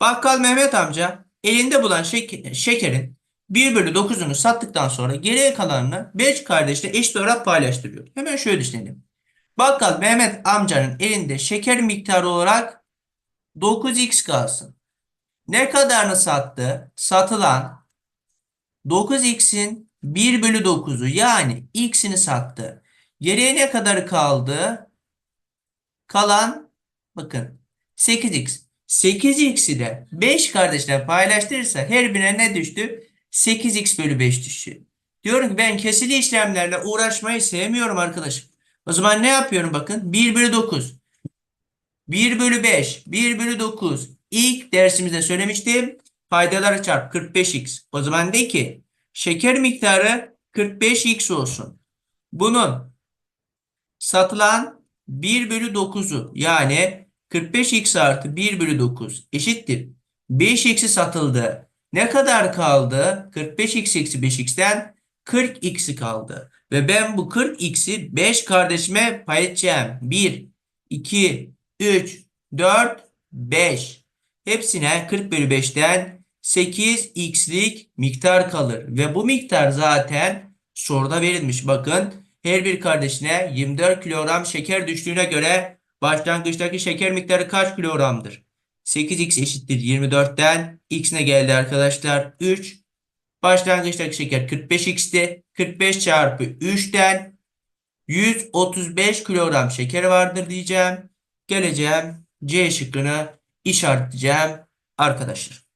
Bakkal Mehmet amca elinde bulan şek- şekerin 1 bölü 9'unu sattıktan sonra geriye kalanını 5 kardeşle eşit olarak paylaştırıyor. Hemen şöyle düşünelim. Bakkal Mehmet amcanın elinde şeker miktarı olarak 9x kalsın. Ne kadarını sattı? Satılan 9x'in 1 bölü 9'u yani x'ini sattı. Geriye ne kadar kaldı? Kalan bakın 8x. 8x'i de 5 kardeşle paylaştırırsa her birine ne düştü? 8x bölü 5 düştü. Diyorum ki ben kesili işlemlerle uğraşmayı sevmiyorum arkadaşım. O zaman ne yapıyorum bakın? 1 bölü 9. 1 bölü 5. 1 bölü 9. İlk dersimizde söylemiştim. Faydaları çarp 45x. O zaman de ki şeker miktarı 45x olsun. Bunun satılan 1 bölü 9'u yani 45x artı 1 bölü 9 eşittir. 5x'i satıldı. Ne kadar kaldı? 45x eksi 5x'ten 40x'i kaldı. Ve ben bu 40x'i 5 kardeşime pay edeceğim. 1, 2, 3, 4, 5. Hepsine 40 bölü 5'ten 8x'lik miktar kalır. Ve bu miktar zaten soruda verilmiş. Bakın her bir kardeşine 24 kilogram şeker düştüğüne göre başlangıçtaki şeker miktarı kaç kilogramdır? 8x eşittir 24'ten x ne geldi arkadaşlar? 3. Başlangıçtaki şeker 45x'ti. 45 çarpı 3'ten 135 kilogram şeker vardır diyeceğim. Geleceğim C şıkkını işaretleyeceğim arkadaşlar.